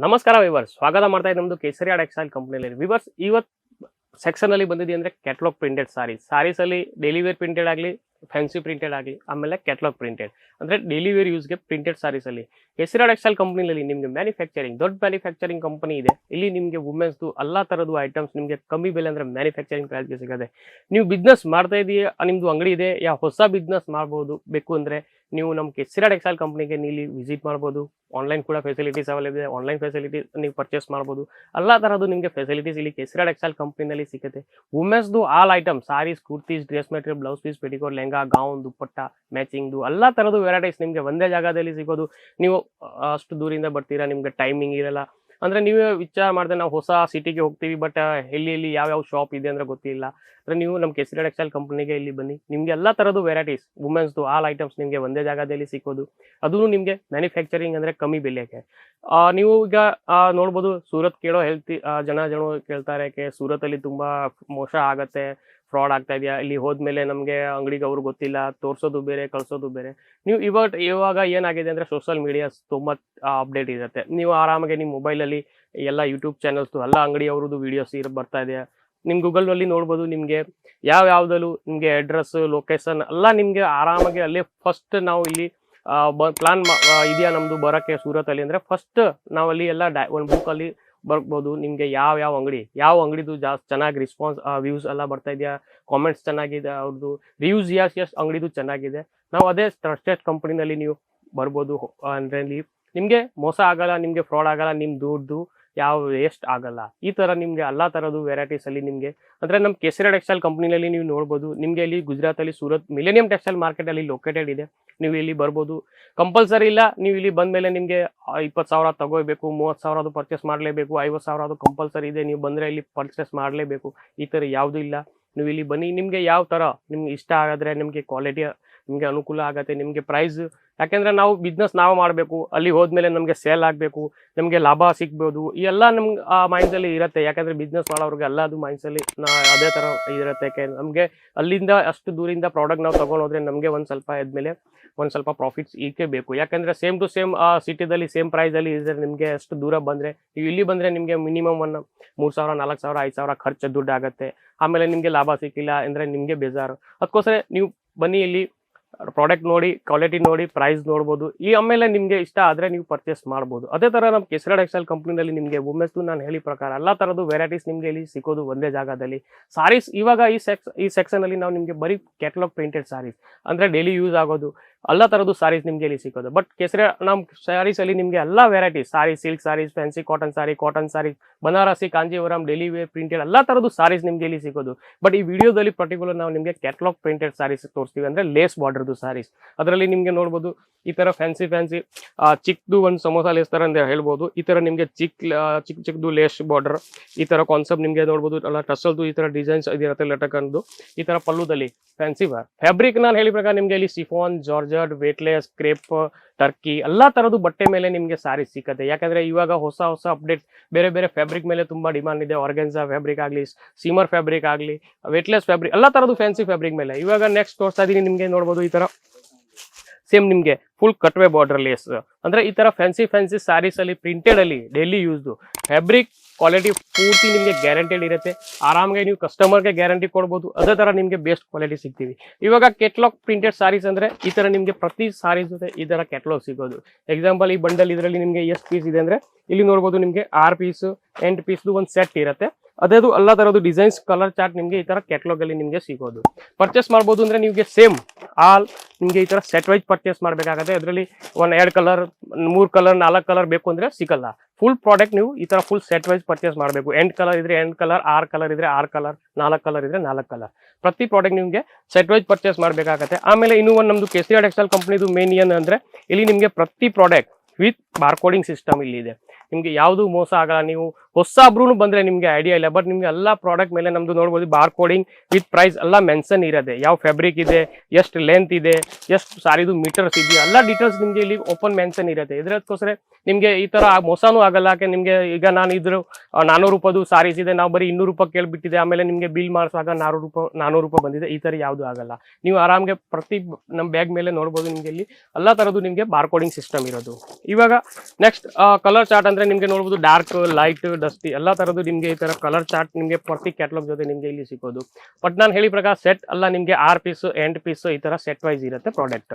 ನಮಸ್ಕಾರ ವಿವರ್ಸ್ ಸ್ವಾಗತ ಮಾಡ್ತಾ ಇದ್ದೀನಿ ಕೇಸರಿ ಕೇಸರಿಯಾ ಟೆಕ್ಸ್ಟೈಲ್ ಕಂಪ್ನಿಯಲ್ಲಿ. ವಿವರ್ಸ್ ಇವತ್ತು ಸೆಕ್ಷನ್ ಅಲ್ಲಿ ಬಂದಿದೆ ಅಂದ್ರೆ ಕ್ಯಾಟ್ಲಾಗ್ ಪ್ರಿಂಟೆಡ್ ಸಾರಿ ಸಾರೀಸ್ ಅಲ್ಲಿ ಡೆಲಿವರಿ ವೇರ್ ಪ್ರಿಂಟೆಡ್ ಆಗಲಿ ಫ್ಯಾನ್ಸಿ ಪ್ರಿಂಟೆಡ್ ಆಗಲಿ, ಆಮೇಲೆ ಕ್ಯಾಟ್ಲಾಗ್ ಪ್ರಿಂಟೆಡ್ ಅಂದ್ರೆ ಡೆಲಿವರಿ ವೇರ್ ಯೂಸ್ಗೆ ಪ್ರಿಂಟೆಡ್ ಸಾರೀಸ್ ಅಲ್ಲಿ. ಕೇಸರಿಯಾ ಟೆಕ್ಸ್ಟೈಲ್ ಕಂಪ್ನಿಯಲ್ಲಿ ನಿಮಗೆ ಮ್ಯಾನುಫ್ಯಾಕ್ಚರಿಂಗ್ ದೊಡ್ಡ ಮ್ಯಾನುಫ್ಯಾಕ್ಚರಿಂಗ್ ಕಂಪನಿ ಇದೆ. ಇಲ್ಲಿ ನಿಮಗೆ ವುಮೆನ್ಸ್ದು ಎಲ್ಲ ತರದ್ದು ಐಟಮ್ಸ್ ನಿಮಗೆ ಕಮ್ಮಿ ಬೆಲೆ ಅಂದ್ರೆ ಮ್ಯಾನುಫ್ಯಾಕ್ಚರಿಂಗ್ ಪ್ರೈಸ್ಗೆ ಸಿಗುತ್ತೆ ನೀವು ಬಿಸ್ನೆಸ್ ಮಾಡ್ತಾ ಇದೀಯ, ನಿಮ್ದು ಅಂಗಡಿ ಇದೆ, ಯಾ ಹೊಸ ಬಿಸ್ನೆಸ್ ಮಾಡ್ಬೋದು, ಬೇಕು ಅಂದ್ರೆ ನೀವು ನಮ್ಮ ಕೆಸಿರಾ ಟೆಕ್ಸ್ಟೈಲ್ ಕಂಪ್ನಿಗೆ ನೀವು ವಿಸಿಟ್ ಮಾಡ್ಬೋದು. ಆನ್ಲೈನ್ ಕೂಡ ಫೆಸಿಲಿಟೀಸ್ ಅವೈಲೇಬಲ್ ಇದೆ. ಆನ್ಲೈನ್ ಫೆಸಿಲಿಟೀಸ್ ನೀವು ಪರ್ಚೇಸ್ ಮಾಡ್ಬೋದು. ಎಲ್ಲ ಥರದ್ದು ನಿಮಗೆ ಫೆಸಿಲಿಟೀಸ್ ಇಲ್ಲಿ ಕೆಸಿರಾ ಟೆಕ್ಸ್ಟೈಲ್ ಕಂಪ್ನಿನಲ್ಲಿ ಸಿಗುತ್ತೆ. ವುಮೆನ್ಸ್ದು all item saris kurtis dress material blouse piece petticoat lehenga gown dupatta ಮ್ಯಾಚಿಂಗ್ದು ಎಲ್ಲ ಥರದ್ದು ವೆರೈಟೀಸ್ ನಿಮಗೆ ಒಂದೇ ಜಾಗದಲ್ಲಿ ಸಿಗೋದು. ನೀವು ಅಷ್ಟು ದೂರಿಂದ ಬರ್ತೀರಾ, ನಿಮಗೆ ಟೈಮಿಂಗ್ ಇರಲ್ಲ. ಅಂದ್ರೆ ನೀವೇ ವಿಚಾರ ಮಾಡಿದ್ರೆ ನಾವು ಹೊಸ ಸಿಟಿಗೆ ಹೋಗ್ತೀವಿ ಬಟ್ ಎಲ್ಲಿ ಎಲ್ಲಿ ಯಾವ ಶಾಪ್ ಇದೆ ಅಂದ್ರೆ ಗೊತ್ತಿಲ್ಲ. ಅಂದ್ರೆ ನೀವು ನಮ್ಮ ಕೆಸಿರಾ ಟೆಕ್ಸ್ಟೈಲ್ ಕಂಪ್ನಿಗೆ ಇಲ್ಲಿ ಬನ್ನಿ. ನಿಮ್ಗೆ ಎಲ್ಲ ತರದ್ದು ವೆರೈಟೀಸ್ ವುಮೆನ್ಸ್ದು ಆಲ್ ಐಟಮ್ಸ್ ನಿಮಗೆ ಒಂದೇ ಜಾಗದಲ್ಲಿ ಸಿಕ್ಕೋದು. ಅದೂ ನಿಮಗೆ ಮ್ಯಾನುಫ್ಯಾಕ್ಚರಿಂಗ್ ಅಂದ್ರೆ ಕಮ್ಮಿ ಬೆಲೆಗೆ. ನೀವು ಈಗ ನೋಡ್ಬೋದು ಸೂರತ್ ಕೇಳೋ ಹೆಲ್ತಿ ಜನ ಜನ ಕೇಳ್ತಾರೆ ಯಾಕೆ ಸೂರತ್ ಅಲ್ಲಿ ತುಂಬಾ ಮೋಸ ಆಗತ್ತೆ. ಫ್ರಾಡ್ ಆಗ್ತಾ ಇದೆಯಾ? ಇಲ್ಲಿ ಹೋದ್ಮೇಲೆ ನಮಗೆ ಅಂಗಡಿಗೆ ಅವ್ರು ಗೊತ್ತಿಲ್ಲ, ತೋರಿಸೋದು ಬೇರೆ, ಕಳಿಸೋದು ಬೇರೆ. ನೀವು ಇವಾಗ ಇವಾಗ ಏನಾಗಿದೆ ಅಂದರೆ ಸೋಷಲ್ ಮೀಡಿಯಾಸ್ ತುಂಬ ಅಪ್ಡೇಟ್ ಇರುತ್ತೆ. ನೀವು ಆರಾಮಾಗಿ ನಿಮ್ಮ ಮೊಬೈಲಲ್ಲಿ ಎಲ್ಲ ಯೂಟ್ಯೂಬ್ ಚಾನಲ್ಸ್ದು ಎಲ್ಲ ಅಂಗಡಿ ಅವ್ರದ್ದು ವಿಡಿಯೋಸ್ ಇರ್, ಬರ್ತಾ ಇದೆ ನಿಮ್ಮ ಗೂಗಲ್ನಲ್ಲಿ ನೋಡ್ಬೋದು ನಿಮಗೆ ಯಾವ ಯಾವುದಲ್ಲೂ ನಿಮಗೆ ಅಡ್ರೆಸ್ ಲೊಕೇಶನ್ ಎಲ್ಲ ನಿಮಗೆ ಆರಾಮಾಗಿ ಅಲ್ಲೇ ಫಸ್ಟ್ ನಾವು ಇಲ್ಲಿ ಪ್ಲಾನ್ ಇದೆಯಾ ನಮ್ಮದು ಬರೋಕ್ಕೆ ಸೂರತ್ ಅಲ್ಲಿ ಅಂದ್ರೆ ಫಸ್ಟ್ ನಾವಲ್ಲಿ ಎಲ್ಲ ಡೈ, ಒಂದು ಬುಕ್ ಅಲ್ಲಿ ಬರ್ಬೋದು, ನಿಮಗೆ ಯಾವ ಯಾವ ಅಂಗಡಿ, ಯಾವ ಅಂಗಡಿದು ಜಾಸ್ತಿ ಚೆನ್ನಾಗಿ ರಿಸ್ಪಾನ್ಸ್ ವ್ಯೂಸ್ ಎಲ್ಲ ಬರ್ತಾ ಇದೆಯಾ? ಕಾಮೆಂಟ್ಸ್ ಚೆನ್ನಾಗಿದೆ ಅವ್ರದ್ದು ರಿವ್ಯೂಸ್ ಎಷ್ಟು ಎಷ್ಟು ಅಂಗಡಿದು ಚೆನ್ನಾಗಿದೆ. ನಾವು ಅದೇ ಟ್ರಸ್ಟೆಡ್ ಕಂಪ್ನಿನಲ್ಲಿ ನೀವು ಬರ್ಬೋದು ಅಂದ್ರೆ ನಿಮ್ಗೆ ಮೋಸ ಆಗಲ್ಲ, ನಿಮಗೆ ಫ್ರಾಡ್ ಆಗಲ್ಲ ನಿಮ್ಮ ದುಡ್ಡು ಯಾವ ವೇಸ್ಟ್ ಆಗಲ್ಲ. ಈ ತರ ನಿಮ್ಗೆ ಎಲ್ಲಾ ವೆರೈಟೀಸ್ ಅಲ್ಲಿ ನಿಮ್ಗೆ, ಅಂದ್ರೆ ನಮ್ಮ ಕೇಸರಿ ಟೆಕ್ಸ್ಟೈಲ್ ಕಂಪನಿನಲ್ಲಿ ನೀವು ನೋಡ್ಬೋದು, ನಿಮಗೆ ಇಲ್ಲಿ ಗುಜರಾತ್ ಅಲ್ಲಿ ಸೂರತ್ ಮಿಲೇನಿಯಂ ಟೆಕ್ಸ್ಟೈಲ್ ಮಾರ್ಕೆಟ್ ಅಲ್ಲಿ ಲೊಕೇಟೆಡ್ ಇದೆ. ನೀವು ಇಲ್ಲಿ ಬರ್ಬೋದು. ಕಂಪಲ್ಸರಿ ಇಲ್ಲ, ನೀವು ಇಲ್ಲಿ ಬಂದ ಮೇಲೆ ನಿಮಗೆ ಇಪ್ಪತ್ತು ಸಾವಿರ ತಗೋಬೇಕು, ಮೂವತ್ತು ಸಾವಿರ ಅದು ಪರ್ಚೇಸ್ ಮಾಡಲೇಬೇಕು, ಐವತ್ತು ಸಾವಿರ ಅದು ಕಂಪಲ್ಸರಿ ಇದೆ, ನೀವು ಬಂದರೆ ಇಲ್ಲಿ ಪರ್ಚೇಸ್ ಮಾಡಲೇಬೇಕು. ಈ ಥರ ಯಾವುದೂ ಇಲ್ಲ. ನೀವು ಇಲ್ಲಿ ಬನ್ನಿ, ನಿಮಗೆ ಯಾವ ಥರ ನಿಮ್ಗೆ ಇಷ್ಟ ಆಗಿದ್ರೆ ನಿಮಗೆ ಕ್ವಾಲಿಟಿ ನಿಮಗೆ ಅನುಕೂಲ ಆಗುತ್ತೆ, ನಿಮಗೆ ಪ್ರೈಸ್ ಯಾಕೆಂದರೆ ನಾವು ಬಿಸ್ನೆಸ್ ನಾವು ಮಾಡಬೇಕು, ಅಲ್ಲಿ ಹೋದ್ಮೇಲೆ ನಮಗೆ ಸೇಲ್ ಆಗಬೇಕು, ನಮಗೆ ಲಾಭ ಸಿಗ್ಬೋದು ಎಲ್ಲ ನಮ್ಗೆ ಆ ಮೈಂಡ್ಸಲ್ಲಿ ಇರುತ್ತೆ. ಯಾಕಂದ್ರೆ ಬಿಸ್ನೆಸ್ ಮಾಡೋರಿಗೆ ಎಲ್ಲ ಅದು ಮೈಂಡ್ಸಲ್ಲಿ ನಾ- ಅದೇ ಥರ ಇರುತ್ತೆ. ಯಾಕೆ, ನಮಗೆ ಅಲ್ಲಿಂದ ಅಷ್ಟು ದೂರಿಂದ ಪ್ರಾಡಕ್ಟ್ ನಾವು ತೊಗೊಂಡೋದ್ರೆ ನಮಗೆ ಒಂದು ಸ್ವಲ್ಪ ಆದ್ಮೇಲೆ ಒಂದ್ ಸ್ವಲ್ಪ ಪ್ರಾಫಿಟ್ಸ್ ಈಕೆ ಬೇಕು ಯಾಕಂದ್ರೆ ಸೇಮ್ ಟು ಸೇಮ್ ಆ ಸಿಟಿದಲ್ಲಿ ಸೇಮ್ ಪ್ರೈಸಲ್ಲಿ ಇದ್ರೆ ನಿಮಗೆ ಅಷ್ಟು ದೂರ ಬಂದರೆ, ನೀವು ಇಲ್ಲಿ ಬಂದರೆ ನಿಮಗೆ ಮಿನಿಮಮ್ ಒಂದು ಮೂರು ಸಾವಿರ, ನಾಲ್ಕು ಸಾವಿರ, ಐದು ಸಾವಿರ ಖರ್ಚು ದುಡ್ಡು ಆಗುತ್ತೆ. ಆಮೇಲೆ ನಿಮಗೆ ಲಾಭ ಸಿಕ್ಕಿಲ್ಲ ಅಂದರೆ ನಿಮಗೆ ಬೇಜಾರು. ಅದಕ್ಕೋಸ್ಕರ ನೀವು ಬನ್ನಿ ಇಲ್ಲಿ ಪ್ರಾಡಕ್ಟ್ ನೋಡಿ ಕ್ವಾಲಿಟಿ ನೋಡಿ ಪ್ರೈಸ್ ನೋಡ್ಬೋದು. ಈ ಆಮೇಲೆ ನಿಮಗೆ ಇಷ್ಟ ಆದರೆ ನೀವು ಪರ್ಚೇಸ್ ಮಾಡ್ಬೋದು. ಅದೇ ಥರ ನಮ್ಮ ಕೆಸರ ಟೆಕ್ಸ್ಟೈಲ್ ಕಂಪ್ನಿನಲ್ಲಿ ನಿಮಗೆ ವುಮೆನ್ಸ್ ನಾನು ಹೇಳಿ ಪ್ರಕಾರ ಎಲ್ಲ ಥರದ್ದು ವೆರೈಟೀಸ್ ನಿಮಗೆ ಇಲ್ಲಿ ಸಿಗೋದು ಒಂದೇ ಜಾಗದಲ್ಲಿ. ಸಾರೀಸ್ ಇವಾಗ ಈ ಸೆಕ್ಸ್ ಈ ಸೆಕ್ಷನಲ್ಲಿ ನಾವು ನಿಮಗೆ ಬರೀ ಕ್ಯಾಟಲಾಗ್ ಪ್ರಿಂಟೆಡ್ ಸಾರೀಸ್ ಅಂದರೆ ಡೈಲಿ ಯೂಸ್ ಆಗೋದು. ಎಲ್ಲ ತರದ್ದು ಸಾರೀಸ್ ನಿಮ್ಗೆ ಇಲ್ಲಿ ಸಿಕ್ಕೋದು. ಬಟ್ ಕೇಸರಿ ನಮ್ಮ ಸಾರೀಸ್ ಅಲ್ಲಿ ನಿಮ್ಗೆ ಎಲ್ಲ variety sari silk saris fancy cotton sari cotton sari Banarasi Kanjeevaram daily wear printed ಎಲ್ಲ ತರದ್ದು ಸಾರೀಸ್ ನಿಮ್ಗೆ ಇಲ್ಲಿ ಸಿಕ್ಕೋದು. ಬಟ್ ಈ ವಿಡಿಯೋದಲ್ಲಿ ಪರ್ಟಿಕ್ಯುಲರ್ ನಾವು ನಿಮಗೆ ಕ್ಯಾಟ್ಲಾಗ್ ಪ್ರಿಂಟೆಡ್ ಸಾರೀಸ್ ತೋರಿಸ್ತೀವಿ ಅಂದ್ರೆ ಲೇಸ್ ಬಾರ್ಡರ್ದು ಸಾರೀಸ್ ಅದರಲ್ಲಿ ನಿಮ್ಗೆ ನೋಡ್ಬೋದು ಈ ತರ ಫ್ಯಾನ್ಸಿ ಫ್ಯಾನ್ಸಿ ಚಿಕ್ಕದು ಒಂದು ಸಮೋಸ ಲೇಸ್ ತರ ಅಂತ ಹೇಳ್ಬೋದು. ಈ ತರ ನಿಮಗೆ ಚಿಕ್ಕ ಚಿಕ್ಕ ಚಿಕ್ಕದು ಲೇಸ್ ಬಾರ್ಡರ್ ಈ ತರ ಕಾನ್ಸೆಪ್ಟ್ ನಿಮಗೆ ನೋಡ್ಬೋದು. ಅಲ್ಲ ಟಸಲ್ದು ಈ ತರ ಡಿಸೈನ್ಸ್ ಇದಿರತ್ತೆ ಲಟಕನ್ದು ಈ ತರ ಪಲ್ಲುದಲ್ಲಿ ಫ್ಯಾನ್ಸಿ ಫ್ಯಾಬ್ರಿಕ್ ನಾನು ಹೇಳಿ ಪ್ರಕಾರ ನಿಮಗೆ ಇಲ್ಲಿ chiffon georgette weightless crepe Turkey ಎಲ್ಲಾ ತರದ್ದು ಬಟ್ಟೆ ಮೇಲೆ ನಿಮಗೆ ಸಾರಿ ಸಿಕ್ಕತ್ತೆ. ಯಾಕಂದ್ರೆ ಇವಾಗ ಹೊಸ ಹೊಸ ಅಪ್ಡೇಟ್ ಬೇರೆ ಬೇರೆ ಫ್ಯಾಬ್ರಿಕ್ ಮೇಲೆ ತುಂಬಾ ಡಿಮಾಂಡ್ ಇದೆ. ಆರ್ಗೆನ್ಸಾ ಫ್ಯಾಬ್ರಿಕ್ ಆಗಲಿ ಸೀಮರ್ ಫ್ಯಾಬ್ರಿಕ್ ಆಗಲಿ ವೇಟ್ಲೆಸ್ ಫ್ಯಾಬ್ರಿಕ್ ಎಲ್ಲಾ ತರದ್ದು ಫ್ಯಾನ್ಸಿ ಫ್ಯಾಬ್ರಿಕ್ ಮೇಲೆ. ಇವಾಗ ನೆಕ್ಸ್ಟ್ ತೋರಿಸ್ತಾ ಇದೀನಿ ನಿಮಗೆ ನೋಡ್ಬೋದು ಈ ತರ. ಸೇಮ್ ನಿಮಗೆ ಫುಲ್ ಕಟ್ವೆ ಬಾರ್ಡರ್ ಲೇಸ್ ಅಂದ್ರೆ ಈ ತರ ಫ್ಯಾನ್ಸಿ ಫ್ಯಾನ್ಸಿ ಸ್ಯಾರೀಸ್ ಅಲ್ಲಿ ಪ್ರಿಂಟೆಡ್ ಅಲ್ಲಿ ಡೈಲಿ ಯೂಸ್ ಫ್ಯಾಬ್ರಿಕ್ ಕ್ವಾಲಿಟಿ ಪೂರ್ತಿ ನಿಮಗೆ ಗ್ಯಾರಂಟೆಡ್ ಇರುತ್ತೆ. ಆರಾಮಾಗಿ ನೀವು ಕಸ್ಟಮರ್ಗೆ ಗ್ಯಾರಂಟಿ ಕೊಡ್ಬೋದು. ಅದೇ ಥರ ನಿಮಗೆ ಬೆಸ್ಟ್ ಕ್ವಾಲಿಟಿ ಸಿಗ್ತೀವಿ. ಇವಾಗ ಕೆಟ್ಲಾಗ್ ಪ್ರಿಂಟೆಡ್ ಸಾರೀಸ್ ಅಂದರೆ ಈ ಥರ ನಿಮಗೆ ಪ್ರತಿ ಸಾರೀಸ್ ಜೊತೆ ಈ ಥರ ಕೆಟ್ಲಾಗ್ ಸಿಗೋದು. ಎಕ್ಸಾಂಪಲ್ ಈ ಬಂಡಲ್ ಇದರಲ್ಲಿ ನಿಮಗೆ ಎಷ್ಟು ಪೀಸ್ ಇದೆ ಅಂದರೆ ಇಲ್ಲಿ ನೋಡ್ಬೋದು ನಿಮಗೆ ಆರು ಪೀಸು ಎಂಟು ಪೀಸ್ದು ಒಂದು ಸೆಟ್ ಇರುತ್ತೆ. ಅದೇದು ಎಲ್ಲ ತರದ್ದು ಡಿಸೈನ್ಸ್ ಕಲರ್ ಚಾರ್ಟ್ ನಿಮಗೆ ಈ ತರ ಕೆಟ್ಲಾಗ್ ಅಲ್ಲಿ ನಿಮಗೆ ಸಿಗೋದು. ಪರ್ಚೇಸ್ ಮಾಡ್ಬೋದು ಅಂದ್ರೆ ನಿಮಗೆ ಸೇಮ್ ಆಲ್ ನಿಮಗೆ ಈ ತರ ಸೆಟ್ ವೈಸ್ ಪರ್ಚೇಸ್ ಮಾಡಬೇಕಾಗುತ್ತೆ. ಅದರಲ್ಲಿ ಒಂದ್ ಎರಡು ಕಲರ್ ಮೂರ್ ಕಲರ್ ನಾಲ್ಕು ಕಲರ್ ಬೇಕು ಅಂದ್ರೆ ಸಿಗಲ್ಲ. ಫುಲ್ ಪ್ರಾಡಕ್ಟ್ ನೀವು ಈ ತರ ಫುಲ್ ಸೆಟ್ ವೈಸ್ ಪರ್ಚೇಸ್ ಮಾಡಬೇಕು. ಎಂಡ್ ಕಲರ್ ಇದ್ರೆ ಎಂಡ್ ಕಲರ್ ಆರ್ ಕಲರ್ ಇದ್ರೆ ಆರ್ ಕಲರ್ ನಾಲ್ಕು ಕಲರ್ ಇದ್ರೆ ನಾಲ್ಕು ಕಲರ್ ಪ್ರತಿ ಪ್ರಾಡಕ್ಟ್ ನಿಮಗೆ ಸೆಟ್ ವೈಸ್ ಪರ್ಚೇಸ್ ಮಾಡಬೇಕಾಗತ್ತೆ. ಆಮೇಲೆ ಇನ್ನೂ ಒಂದು ನಮ್ದು ಕೆಸಿಆರ್ ಟೆಕ್ಸ್ಟೈಲ್ ಕಂಪ್ನಿದು ಮೇನ್ ಏನು ಅಂದ್ರೆ ಇಲ್ಲಿ ನಿಮಗೆ ಪ್ರತಿ ಪ್ರಾಡಕ್ಟ್ ವಿತ್ ಬಾರ್ಕೋಡಿಂಗ್ ಸಿಸ್ಟಮ್ ಇಲ್ಲಿ ಇದೆ. ನಿಮ್ಗೆ ಯಾವುದು ಮೋಸ ಆಗಲ್ಲ. ನೀವು ಹೊಸಬ್ರು ಬಂದ್ರೆ ನಿಮ್ಗೆ ಐಡಿಯಾ ಇಲ್ಲ. ಬಟ್ ನಿಮ್ಗೆ ಎಲ್ಲ ಪ್ರಾಡಕ್ಟ್ ಮೇಲೆ ನಮ್ದು ನೋಡ್ಬೋದು ಬಾರ್ ಕೋಡಿಂಗ್ ವಿತ್ ಪ್ರೈಸ್ ಎಲ್ಲ ಮೆನ್ಷನ್ ಇರುತ್ತೆ ಯಾವ ಫ್ಯಾಬ್ರಿಕ್ ಇದೆ, ಎಷ್ಟು ಲೆಂತ್ ಇದೆ, ಎಷ್ಟು ಸಾರಿದು ಮೀಟರ್ಸ್ ಇದೆಯಾ? ಎಲ್ಲ ಡೀಟೇಲ್ಸ್ ನಿಮ್ಗೆ ಇಲ್ಲಿ ಓಪನ್ ಮೆನ್ಷನ್ ಇರುತ್ತೆ. ಇದಕ್ಕೋಸ್ಕರ ನಿಮ್ಗೆ ಈ ತರ ಮೋಸನೂ ಆಗಲ್ಲ. ಯಾಕೆ ನಿಮ್ಗೆ ಈಗ ನಾನು ಇದ್ರು ನಾನೂರು ರೂಪಾಯ್ದು ಸಾರೀಸ್ ಇದೆ. ನಾವು ಬರೀ ಇನ್ನೂರು ರೂಪಾಯಿ ಕೇಳ್ಬಿಟ್ಟಿದೆ. ಆಮೇಲೆ ನಿಮ್ಗೆ ಬಿಲ್ ಮಾಡಿಸುವಾಗ ನಾನೂರು ರೂಪಾಯಿ ನಾನೂರು ರೂಪಾಯಿ ಬಂದಿದೆ. ಈ ತರ ಯಾವುದು ಆಗಲ್ಲ. ನೀವು ಆರಾಮ್ಗೆ ಪ್ರತಿ ನಮ್ಮ ಬ್ಯಾಗ್ ಮೇಲೆ ನೋಡ್ಬೋದು ನಿಮ್ಗೆ ಇಲ್ಲಿ ಎಲ್ಲ ತರದ್ದು ನಿಮ್ಗೆ ಬಾರ್ ಕೋಡಿಂಗ್ ಸಿಸ್ಟಮ್ ಇರೋದು. ಇವಾಗ ನೆಕ್ಸ್ಟ್ ಕಲರ್ ಚಾರ್ಟ್ ಅಂದ್ರೆ ನಿಮ್ಗೆ ನೋಡಬಹುದು ಡಾರ್ಕ್ ಲೈಟ್ ಡಸ್ಟಿ ಎಲ್ಲಾ ತರದ್ದು ನಿಮ್ಗೆ ಈ ತರ ಕಲರ್ ಚಾರ್ಟ್ ನಿಮ್ಗೆ ಪ್ರತಿ ಕ್ಯಾಟ್ಲಾಗ್ ಜೊತೆ ನಿಮ್ಗೆ ಇಲ್ಲಿ ಸಿಗೋದು ಬಟ್ ನಾನು ಹೇಳಿ ಪ್ರಕಾರ ಸೆಟ್ ಅಲ್ಲ, ನಿಮ್ಗೆ ಆರ್ ಪೀಸ್ ಎಂಟ್ ಪೀಸ್ ಈ ತರ ಸೆಟ್ ವೈಸ್ ಇರುತ್ತೆ ಪ್ರಾಡಕ್ಟ್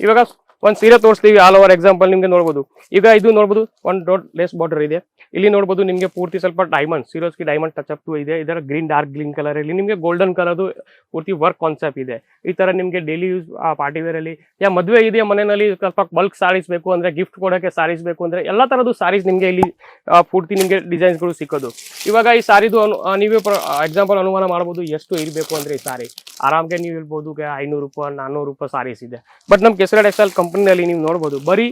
ಇವಾಗ ಒಂದ್ ಸೀರೆ ತೋರಿಸ್ತೀವಿ ಆಲ್ ಓವರ್ ಎಕ್ಸಾಂಪಲ್ ನಿಮ್ಗೆ ನೋಡ್ಬೋದು. ಈಗ ಇದು ನೋಡ್ಬೋದು ಒನ್ ಡೋಟ್ ಲೆಸ್ ಬಾರ್ಡರ್ ಇದೆ. ಇಲ್ಲಿ ನೋಡ್ಬೋದು ನಿಮಗೆ ಪೂರ್ತಿ ಸ್ವಲ್ಪ ಡೈಮಂಡ್ ಸೀರೋಸ್ಗೆ ಡೈಮಂಡ್ ಟಚ್ ಅಪ್ ಇದೆ. ಇದರ ಗ್ರೀನ್ ಡಾರ್ಕ್ ಗ್ರೀನ್ ಕಲರ್ ಇಲ್ಲಿ ನಿಮಗೆ ಗೋಲ್ಡನ್ ಕಲರ್ದು ಪೂರ್ತಿ ವರ್ಕ್ ಕಾನ್ಸೆಪ್ಟ್ ಇದೆ. ಈ ತರ ನಿಮಗೆ ಡೈಲಿ ಯೂಸ್ ಪಾರ್ಟಿ ಅಲ್ಲಿ, ಯಾ ಮದುವೆ ಇದೆ ಮನೆಯಲ್ಲಿ ಸ್ವಲ್ಪ ಬಲ್ಕ್ ಸಾರೀಸ್ ಬೇಕು ಅಂದ್ರೆ ಗಿಫ್ಟ್ ಕೊಡೋಕೆ ಸಾರೀಸ್ ಬೇಕು ಅಂದ್ರೆ, ಎಲ್ಲಾ ತರದ್ದು ಸಾರೀಸ್ ನಿಮಗೆ ಇಲ್ಲಿ ಪೂರ್ತಿ ನಿಮ್ಗೆ ಡಿಸೈನ್ಸ್ಗಳು ಸಿಕ್ಕೋದು. ಇವಾಗ ಈ ಸಾರಿದು ನೀವೇ ಎಕ್ಸಾಂಪಲ್ ಅನುಮಾನ ಮಾಡ್ಬೋದು, ಎಷ್ಟು ಇರಬೇಕು ಅಂದ್ರೆ ಈ ಸಾರಿ ಆರಾಮ್ಗೆ ನೀವು ಹೇಳ್ಬೋದು ಐನೂರು ರೂಪಾಯಿ ನಾನ್ನೂರು ರೂಪಾಯಿ ಸಾರೀಸ್ ಇದೆ. ಬಟ್ ನಮ್ಮ ಕೆಸರ ಟೆಕ್ಸ್ಟೈಲ್ ಕಂಪನಿಯಲ್ಲಿ ನೀವು ನೋಡ್ಬೋದು, ಬರೀ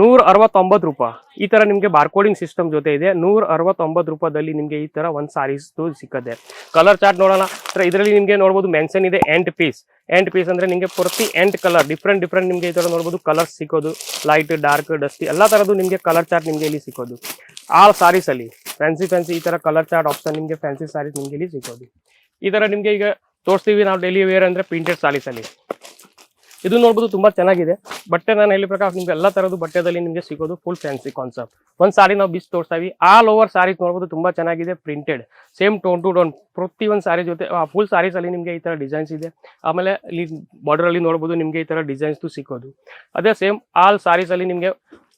ನೂರ ಅರವತ್ತೊಂಬತ್ತು ರೂಪಾಯಿ. ಈ ಥರ ನಿಮಗೆ ಬಾರ್ಕೋಡಿಂಗ್ ಸಿಸ್ಟಮ್ ಜೊತೆ ಇದೆ. ನೂರ ಅರವತ್ತೊಂಬತ್ತು ರೂಪಾಯಿದಲ್ಲಿ ನಿಮಗೆ ಈ ಥರ ಒಂದು ಸಾರೀಸ್ದು ಸಿಕ್ಕದೆ ಕಲರ್ ಚಾರ್ಟ್ ನೋಡೋಣ. ಇದರಲ್ಲಿ ನಿಮಗೆ ನೋಡ್ಬೋದು ಮೆನ್ಷನ್ ಇದೆ ಎಂಟ್ ಪೀಸ್ ಎಂಟ್ ಪೀಸ್ ಅಂದರೆ ನಿಮಗೆ ಪ್ರತಿ ಎಂಟ್ ಕಲರ್ ಡಿಫ್ರೆಂಟ್ ಡಿಫ್ರೆಂಟ್ ನಿಮಗೆ ಈ ಥರ ನೋಡ್ಬೋದು ಕಲರ್ಸ್ ಸಿಕ್ಕೋದು. ಲೈಟ್ ಡಾರ್ಕ್ ಡಸ್ಟಿ ಎಲ್ಲ ಥರದ್ದು ನಿಮಗೆ ಕಲರ್ ಚಾರ್ಟ್ ನಿಮಗೆ ಇಲ್ಲಿ ಸಿಕ್ಕೋದು. ಆ ಸಾರೀಸಲ್ಲಿ ಫ್ಯಾನ್ಸಿ ಫ್ಯಾನ್ಸಿ ಈ ಥರ ಕಲರ್ ಚಾರ್ಟ್ ಆಪ್ಷನ್ ನಿಮಗೆ ಫ್ಯಾನ್ಸಿ ಸಾರೀಸ್ ನಿಮಗೆ ಇಲ್ಲಿ ಸಿಕ್ಕೋದು. ಈ ಥರ ನಿಮಗೆ ಈಗ ತೋರಿಸ್ತೀವಿ ನಾವು ಡೈಲಿ ವೇರ್ ಅಂದರೆ ಪ್ರಿಂಟೆಡ್ ಸಾರೀಸ್ ಅಲ್ಲಿ. ಇದು ನೋಡ್ಬೋದು ತುಂಬಾ ಚೆನ್ನಾಗಿದೆ. ಬಟ್ಟೆ ನಾನು ಹೇಳಿ ಪ್ರಕಾರ ನಿಮ್ಗೆ ಎಲ್ಲಾ ತರದ್ದು ಬಟ್ಟೆದಲ್ಲಿ ನಿಮಗೆ ಸಿಗೋದು ಫುಲ್ ಫ್ಯಾನ್ಸಿ ಕಾನ್ಸೆಪ್ಟ್ ಒಂದ್ ಸಾರಿ ನಾವು ಬಿಸ್ ತೋರಿಸ್ತೀವಿ. ಆಲ್ ಓವರ್ ಸಾರೀಸ್ ನೋಡ್ಬೋದು ತುಂಬಾ ಚೆನ್ನಾಗಿದೆ printed same tone to tone ಪ್ರತಿ ಒಂದು ಸಾರಿ ಜೊತೆ ಫುಲ್ ಸಾರೀಸ್ ಅಲ್ಲಿ ನಿಮ್ಗೆ ಈ ತರ ಡಿಸೈನ್ಸ್ ಇದೆ. ಆಮೇಲೆ ಇಲ್ಲಿ ಬಾರ್ಡರ್ ಅಲ್ಲಿ ನೋಡ್ಬೋದು ನಿಮಗೆ ಈ ತರ ಡಿಸೈನ್ಸ್ ಸಿಕ್ಕೋದು ಅದೇ ಸೇಮ್ ಆಲ್ ಸಾರೀಸ್ ಅಲ್ಲಿ ನಿಮ್ಗೆ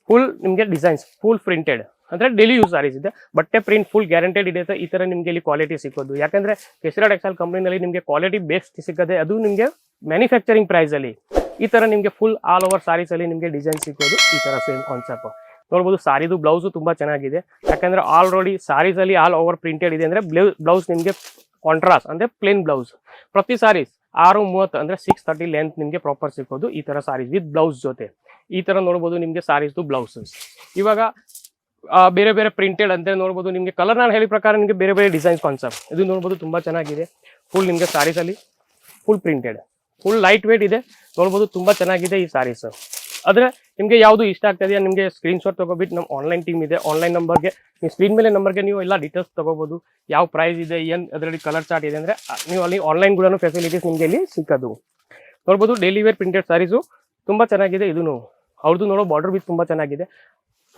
ಫುಲ್ ನಿಮಗೆ ಡಿಸೈನ್ಸ್ ಫುಲ್ ಪ್ರಿಂಟೆಡ್ ಅಂದ್ರೆ ಡೈಲಿ ಯೂಸ್ ಸಾರೀಸ್ ಇದೆ. ಬಟ್ಟೆ ಪ್ರಿಂಟ್ ಫುಲ್ ಗ್ಯಾರಂಟೆಡ್ ಇದೆ ಈ ತರ ನಿಮಗೆ ಇಲ್ಲಿ ಕ್ವಾಲಿಟಿ ಸಿಕ್ಕೋದು ಯಾಕಂದ್ರೆ ಕೆಸರಾ ಟೆಕ್ಸ್ಟೈಲ್ ಕಂಪ್ನಿನಲ್ಲಿ ನಿಮಗೆ ಕ್ವಾಲಿಟಿ ಬೆಸ್ಟ್ ಸಿಕ್ಕದೆ ಅದು ನಿಮಗೆ ಮ್ಯಾನುಫ್ಯಾಕ್ಚರಿಂಗ್ ಪ್ರೈಸ್ ಅಲ್ಲಿ. ಈ ತರ ನಿಮ್ಗೆ ಫುಲ್ ಆಲ್ ಓವರ್ ಸಾರೀಸ್ ಅಲ್ಲಿ ನಿಮ್ಗೆ ಡಿಸೈನ್ ಸಿಕ್ಕೋದು ಈ ತರ ಸೇಮ್ ಕಾನ್ಸೆಪ್ಟ್ ನೋಡ್ಬೋದು ಸಾರಿದು ಬ್ಲೌಸು ತುಂಬಾ ಚೆನ್ನಾಗಿದೆ. ಯಾಕಂದ್ರೆ ಆಲ್ರೆಡಿ ಸಾರೀಸ್ ಅಲ್ಲಿ ಆಲ್ ಓವರ್ ಪ್ರಿಂಟೆಡ್ ಇದೆ ಅಂದ್ರೆ ಬ್ಲೌಸ್ ನಿಮಗೆ ಕಾಂಟ್ರಾಸ್ಟ್ ಅಂದ್ರೆ ಪ್ಲೇನ್ ಬ್ಲೌಸ್ ಪ್ರತಿ ಸಾರೀಸ್ ಆರು, ಮೂವತ್ತು ಅಂದ್ರೆ ಸಿಕ್ಸ್ ತರ್ಟಿ ಲೆಂತ್ ನಿಮಗೆ ಪ್ರಾಪರ್ ಸಿಕ್ಕೋದು ಈ ತರ ಸಾರೀಸ್ ವಿತ್ ಬ್ಲೌಸ್ ಜೊತೆ. ಈ ತರ ನೋಡ್ಬೋದು ನಿಮ್ಗೆ ಸಾರೀಸ್ದು ಬ್ಲೌಸಸ್ ಇವಾಗ ಬೇರೆ ಬೇರೆ ಪ್ರಿಂಟೆಡ್ ಅಂತ ನೋಡ್ಬೋದು ನಿಮಗೆ ಕಲರ್ ನಾನು ಹೇಳಿದ ಪ್ರಕಾರ ನಿಮಗೆ ಬೇರೆ ಬೇರೆ ಡಿಸೈನ್ಸ್ ಕಾನ್ಸೆಪ್ಟ್ ಇದು ನೋಡ್ಬೋದು ತುಂಬಾ ಚೆನ್ನಾಗಿದೆ. ಫುಲ್ ನಿಮಗೆ ಸಾರೀಸ್ ಅಲ್ಲಿ full printed full light weight ಇದೆ. ನೋಡ್ಬೋದು ತುಂಬಾ ಚೆನ್ನಾಗಿದೆ ಈ ಸಾರೀಸ್ ಆದರೆ ನಿಮಗೆ ಯಾವುದು ಇಷ್ಟ ಆಗ್ತದೆಯಾ ನಿಮಗೆ ಸ್ಕ್ರೀನ್ ಶಾಟ್ ತಗೋಬಿಟ್ಟು ನಮ್ಮ ಆನ್ಲೈನ್ ಟೀಮ್ ಇದೆ. ಆನ್ಲೈನ್ ನಂಬರ್ಗೆ ನೀವು ಸ್ಕ್ರೀನ್ ಮೇಲೆ ನಂಬರ್ಗೆ ನೀವು ಎಲ್ಲ ಡೀಟೇಲ್ಸ್ ತಗೋಬಹುದು ಯಾವ ಪ್ರೈಸ್ ಇದೆ, ಏನು ಅದರಲ್ಲಿ ಕಲರ್ ಚಾರ್ಟ್ ಇದೆ ಅಂದ್ರೆ ನೀವು ಅಲ್ಲಿ ಆನ್ಲೈನ್ ಕೂಡ ಫೆಸಿಲಿಟೀಸ್ ನಿಮಗೆ ಇಲ್ಲಿ ಸಿಕ್ಕದು. ನೋಡ್ಬೋದು ಡೈಲಿ ವೇರ್ ಪ್ರಿಂಟೆಡ್ ಸಾರೀಸು ತುಂಬಾ ಚೆನ್ನಾಗಿದೆ ಇದೂ ಅವ್ರದ್ದು ನೋಡೋ ಬಾರ್ಡರ್ ಬಿ ತುಂಬಾ ಚೆನ್ನಾಗಿದೆ.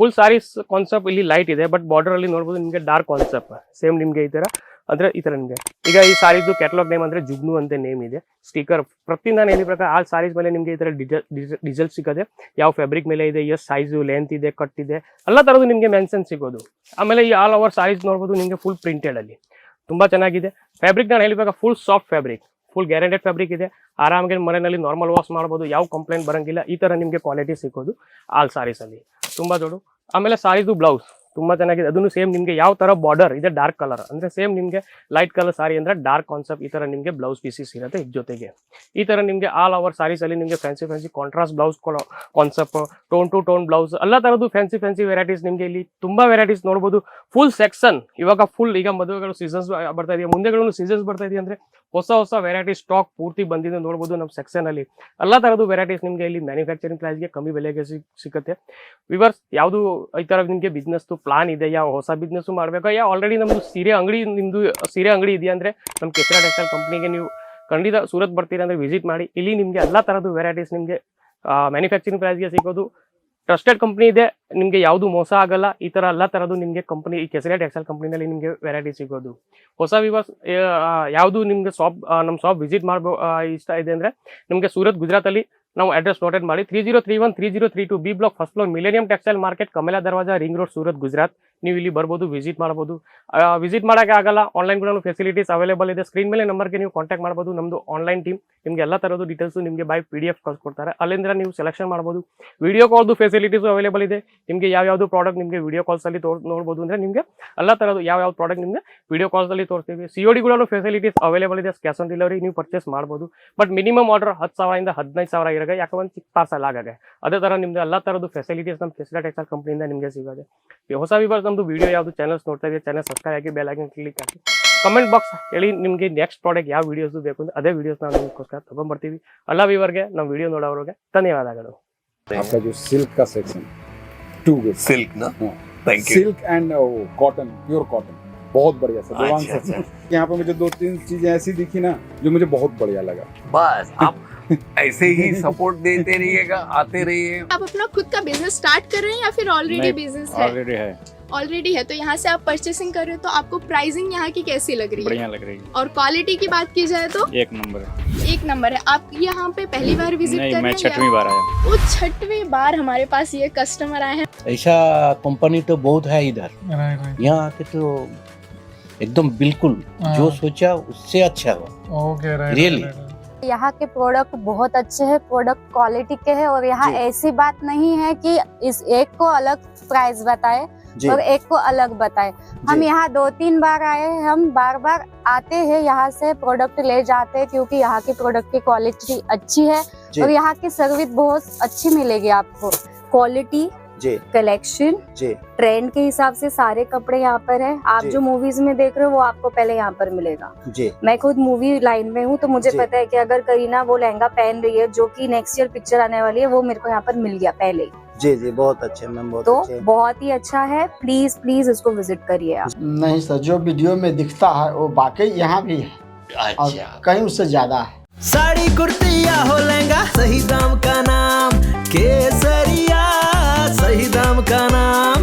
ಫುಲ್ ಸಾರೀಸ್ ಕಾನ್ಸೆಪ್ಟ್ ಇಲ್ಲಿ ಲೈಟ್ ಇದೆ ಬಟ್ ಬಾರ್ಡರಲ್ಲಿ ನೋಡ್ಬೋದು ನಿಮಗೆ ಡಾರ್ಕ್ ಕಾನ್ಸೆಪ್ಟ್ ಸೇಮ್ ನಿಮಗೆ ಈ ತರ. ಅಂದ್ರೆ ಈ ತರ ನಿಮ್ಗೆ. ಈಗ ಈ ಸಾರಿದು ಕ್ಯಾಟಲಾಗ್ ನೇಮ್ ಅಂದ್ರೆ ಜುಗ್ನು ಅಂತ ನೇಮ್ ಇದೆ. ಸ್ಟಿಕರ್ ಪ್ರತಿ ನಾನು ಹೇಳಿ ಪ್ರಕಾರ ಆ ಸಾರೀಸ್ ಮೇಲೆ ನಿಮ್ಗೆ ಈ ತರ ಡಿಸೈಲ್ ಸಿಗದೆ ಯಾವ ಫ್ಯಾಬ್ರಿಕ್ ಮೇಲೆ ಇದೆ ಎಷ್ಟು ಸೈಜು ಲೆಂತ್ ಇದೆ ಕಟ್ ಇದೆ, ಎಲ್ಲ ತರದ್ದು ನಿಮ್ಗೆ ಮೆನ್ಷನ್ ಸಿಗೋದು. ಆಮೇಲೆ ಈ ಆಲ್ ಓವರ್ ಸಾರೀಸ್ ನೋಡ್ಬೋದು ನಿಮ್ಗೆ ಫುಲ್ ಪ್ರಿಂಟೆಡ್ ಅಲ್ಲಿ. ತುಂಬಾ ಚೆನ್ನಾಗಿದೆ. ಫ್ಯಾಬ್ರಿಕ್ ನಾನು ಹೇಳಿದಾಗ full soft fabric full guaranteed fabric ಇದೆ. ಆರಾಮಾಗಿ ಮನೆಯಲ್ಲಿ ನಾರ್ಮಲ್ ವಾಶ್ ಮಾಡ್ಬೋದು, ಯಾವ ಕಂಪ್ಲೇಂಟ್ ಬರಂಗಿಲ್ಲ, ಈ ತರ ನಿಮ್ಗೆ ಕ್ವಾಲಿಟಿ ಸಿಗೋದು ಆಲ್ ಸಾರೀಸ್ ಅಲ್ಲಿ. ತುಂಬಾ ದೊಡ್ಡ. ಆಮೇಲೆ ಸಾರೀದು ಬ್ಲೌಸ್ ತುಂಬಾ ಚೆನ್ನಾಗಿದೆ. ಅದನ್ನು ಸೇಮ್ ನಿಮಗೆ ಯಾವ ತರ ಬಾರ್ಡರ್ ಇದೆ ಡಾರ್ಕ್ ಕಲರ್ ಅಂದ್ರೆ ಸೇಮ್ ನಿಮಗೆ ಲೈಟ್ ಕಲರ್ ಸಾರಿ ಅಂದ್ರೆ ಡಾರ್ಕ್ ಕಾನ್ಸೆಪ್ಟ್ ಈ ತರ ನಿಮಗೆ ಬ್ಲೌಸ್ ಪೀಸಸ್ ಇರುತ್ತೆ ಜೊತೆಗೆ. ಈ ತರ ನಿಮಗೆ ಆಲ್ ಓವರ್ ಸಾರೀಸ್ ಅಲ್ಲಿ ನಿಮ್ಗೆ fancy fancy contrast blouse concept tone to tone blouse ಎಲ್ಲ ತರದ್ದು ಫ್ಯಾನ್ಸಿ ಫ್ಯಾನ್ಸಿ ವೆರೈಟೀಸ್ ನಿಮಗೆ ಇಲ್ಲಿ ತುಂಬಾ ವೆರೈಟೀಸ್ ನೋಡಬಹುದು ಫುಲ್ ಸೆಕ್ಷನ್ ಇವಾಗ ಫುಲ್ ಈಗ ಮದುವೆಗಳು ಸೀಸನ್ಸ್ ಬರ್ತಾ ಇದೆಯಾ? ಮುಂದೆಗಳು ಸೀಸನ್ಸ್ ಬರ್ತಾ ಇದೆಯಾ ಅಂದ್ರೆ ಹೊಸ ಹೊಸ ವೆರೈಟಿ ಸ್ಟಾಕ್ ಪೂರ್ತಿ ಬಂದಿದೆ ನೋಡಬಹುದು ನಮ್ಮ ಸೆಕ್ಷನ್ ಅಲ್ಲಿ. ಎಲ್ಲ ತರದ್ದು ವೆರೈಟೀಸ್ ನಿಮಗೆ ಇಲ್ಲಿ ಮ್ಯಾನುಫ್ಯಾಕ್ಚರಿಂಗ್ ಪ್ರೈಸ್ಗೆ ಕಮ್ಮಿ ಬೆಲೆಗೆ ಸಿಗುತ್ತೆ. ವಿವರ್ಸ್ ಯಾವುದು ಈ ತರ ನಿಮಗೆ ಬಿಸ್ನೆಸ್ ಪ್ಲಾನ್ ಇದೆ ಯಾವ ಹೊಸ ಬಿಸ್ನೆಸ್ ಮಾಡಬೇಕು, ಯಾ ಆಲ್ರೆಡಿ ನಮ್ದು ಸೀರೆ ಅಂಗಡಿ ನಿಮ್ದು ಸೀರೆ ಅಂಗಡಿ ಇದೆಯಾ ಅಂದ್ರೆ ನಮ್ಮ ಕೆಸರಾ ಟೆಕ್ಸ್ಟೈಲ್ ಕಂಪ್ನಿಗೆ ನೀವು ಖಂಡಿತ ಸೂರತ್ ಬರ್ತೀರಾ ಅಂದ್ರೆ ವಿಸಿಟ್ ಮಾಡಿ. ಇಲ್ಲಿ ನಿಮಗೆ ಎಲ್ಲಾ ತರದ್ದು ವೆರೈಟೀಸ್ ನಿಮಗೆ ಮ್ಯಾನುಫ್ಯಾಕ್ಚರಿಂಗ್ ಪ್ರೈಸ್ಗೆ ಸಿಗೋದು ಟ್ರಸ್ಟೆಡ್ ಕಂಪ್ನಿ ಇದೆ, ನಿಮ್ಗೆ ಯಾವುದು ಮೋಸ ಆಗಲ್ಲ, ಈ ತರ ಎಲ್ಲ ತರದ್ದು ನಿಮ್ಗೆ ಕಂಪನಿ ಈ ಕೆಸರೇಟ್ ಎಕ್ಸೆಲ್ ಕಂಪ್ನಿನಲ್ಲಿ ನಿಮಗೆ ವೆರೈಟಿ ಸಿಗೋದು. ಹೊಸ ವಿವರ್ಸ್ ಯಾವುದು ನಿಮ್ಗೆ ಶಾಪ್ ನಮ್ಮ ಶಾಪ್ ವಿಸಿಟ್ ಮಾಡ್ಬೋ ಇಷ್ಟ ಇದೆ ಅಂದ್ರೆ ನಿಮ್ಗೆ ಸೂರತ್ ಗುಜರಾತ್ ಅಲ್ಲಿ ನಾವು ಅಡ್ರೆಸ್ ನೋಟೆಡ್ ಮಾಡಿ three zero three one three zero three two B block first floor Millennium Textile Market Kamala Darwaja ring road Surat, Gujarat. ನೀವು ಇಲ್ಲಿ ಬರ್ಬೋದು ವಿಸಿಟ್ ಮಾಡ್ಬೋದು. ವಿಸಿಟ್ ಮಾಡೋಕೆ ಆಗಲ್ಲ. ಆನ್ಲೈನ್ ಕೂಡ ಫೆಸಿಲಿಟೀಸ್ ಅವೈಲೇಬಲ್ ಇದೆ. ಸ್ಕ್ರೀನ್ ಮೇಲೆ ನಂಬರ್ಗೆ ನೀವು ಕಾಂಟ್ಯಾಕ್ಟ್ ಮಾಡ್ಬೋದು. ನಮ್ಮದು ಆನ್ಲೈನ್ ಟೀಮ್ ನಿಮ್ಗೆ ಎಲ್ಲ ಥರದ್ದು ಡೀಟೇಲ್ಸ್ ನಿಮಗೆ ಬೈ ಪಿ ಡಿ ಎಫ್ ಕಳ್ಸ್ಕೊಡ್ತಾರೆ. ಅಲ್ಲಿಂದ ನೀವು ಸೆಲೆಕ್ಷನ್ ಮಾಡ್ಬೋದು. ವಿಡಿಯೋ ಕಾಲ್ದು ಫೆಸಿಲಿಟೀಸ್ ಅವೈಲೇಬಲ್ ಇದೆ. ನಿಮಗೆ ಯಾವ ಯಾವ್ದು ಪ್ರಾಡಕ್ಟ್ ನಿಮಗೆ ವಿಡಿಯೋ ಕಾಲ್ಸಲ್ಲಿ ತೋರ್, ನೋಡ್ಬೋದು ಅಂದ್ರೆ ನಿಮಗೆ ಎಲ್ಲ ತರದ್ದು ಯಾವ ಯಾವ ಪ್ರಾಡಕ್ಟ್ ನಿಮಗೆ ವಿಡಿಯೋ ಕಾಲ್ಸಲ್ಲಿ ತೋರಿಸ್ತೀವಿ. ಸಿ ಡಿ ಕೂಡ ಫೆಸಿಲಿಟೀಸ್ ಅವೈಲೇಬಲ್ ಇದೆ. ಕ್ಯಾಶ್ ಆನ್ ಡೆಲಿವರಿ ನೀವು ಪರ್ಚೇಸ್ ಮಾಡ್ಬೋದು. ಬಟ್ ಮಿನಿಮಮ್ ಆರ್ಡರ್ ಹತ್ತು ಸಾವಿರದಿಂದ ಹದಿನೈದು ಸಾವಿರ ಇರಾಗ ಯಾಕೆ ಒಂದು ಚಿಕ್ಕ ಪಾರ್ಸಲ್ ಆಗಾಗೆ. ಅದೇ ಥರ ನಿಮ್ದು ಎಲ್ಲ ಥರದ್ದು ಫೆಸಿಲಿಟೀಸ್ ನಮ್ಮ ಫೆಸಿಲಿಟಿ ಟೆಕ್ಸ್ಟೈಲ್ ಕಂಪ್ನಿಯಿಂದ ನಿಮಗೆ ಸಿಗೋದೆ. ಹೊಸ ಹೊಸ ವಿವರ್ಸ್ ನಮ್ದು ವಿಡಿಯೋ ಯಾವುದು ಚಾನಲ್ಸ್ ನೋಡ್ತಾ ಇದೆ ಚಾನಲ್ ಸಬ್ಸ್ಕ್ರೈಬ್ ಆಗಿ ಬೆಲ್ ಆಗಿ ಕ್ಲಿಕ್ ಹಾಕಿ ಕಮೆಂಟ್ ಬಾಕ್ಸ್ ಹೇಳಿ ನಿಮಗೆ ನೆಕ್ಸ್ಟ್ ಪ್ರಾಡಕ್ಟ್ ಯಾವ ವಿಡಿಯೋಸ್ ಬೇಕು ಅಂದ್ರೆ ಅದೇ ವಿಡಿಯೋಸ್ ನಾವು ನಿಮಗೋಸ್ಕರ ತಗೊಂಡ್ಬರ್ತೀವಿ ಎಲ್ಲ ವಿವರ್ಗೆ ನಮ್ಮ ವಿಡಿಯೋ ನೋಡೋರಿಗೆ ಧನ್ಯವಾದಗಳು आपका जो सिल्क का सेक्शन टू गुड सिल्क ना हाँ। Thank you silk and cotton pure cotton बहुत बढ़िया सर देवांग अच्छा, सर यहाँ पे मुझे दो तीन चीजें ऐसी दिखी ना जो मुझे बहुत बढ़िया लगा बस आप ऐसे ही सपोर्ट देते रहिएगा आते रहिए आप अपना खुद का बिजनेस स्टार्ट कर रहे हैं या फिर ऑलरेडी नहीं, बिजनेस है ऑलरेडी है ऑलरेडी है तो यहाँ से आप परचेसिंग कर रहे हो तो आपको प्राइसिंग यहाँ की कैसी लग रही है? बढ़िया लग रही है। और क्वालिटी की बात की जाए तो? एक नंबर है। एक नंबर है। आप यहाँ पे पहली बार विज़िट नहीं कर मैं रहे हैं? छठवीं बार आया वो छठवीं बार हमारे पास ये कस्टमर आए हैं। ऐसा कंपनी तो बहुत है इधर। यहाँ आके तो एकदम बिल्कुल जो सोचा उससे अच्छा हुआ। Okay Really? यहाँ के प्रोडक्ट बहुत अच्छे हैं प्रोडक्ट क्वालिटी के हैं और यहाँ ऐसी बात नहीं है कि इस एक को अलग प्राइस बताए। और एक को अलग बताए। हम यहाँ दो तीन बार आए हैं हम बार बार आते हैं यहाँ से प्रोडक्ट ले जाते हैं क्योंकि यहाँ की प्रोडक्ट की क्वालिटी अच्छी है और यहाँ की सर्विस बहुत अच्छी मिलेगी आपको। क्वालिटी जी। कलेक्शन जी। ट्रेंड के हिसाब से सारे कपड़े यहाँ पर है। आप जो। मूवीज़ में देख रहे हो वो आपको पहले यहाँ पर मिलेगा। जी। मैं खुद मूवी लाइन में हूँ तो मुझे पता है कि अगर करीना वो लहंगा पहन रही है जो कि नेक्स्ट ईयर पिक्चर आने वाली है वो मेरे को यहाँ पर मिल गया पहले ही। जी जी बहुत अच्छे मैम बहुत तो अच्छे। बहुत ही अच्छा है प्लीज़ प्लीज़ इसको विज़िट करिए आप नहीं सर जो वीडियो में दिखता है वो बाकी यहाँ भी है अच्छा। कहीं उससे ज़्यादा है साड़ी कुर्तिया हो लेंगा सही दाम का नाम केसरिया सही दाम का नाम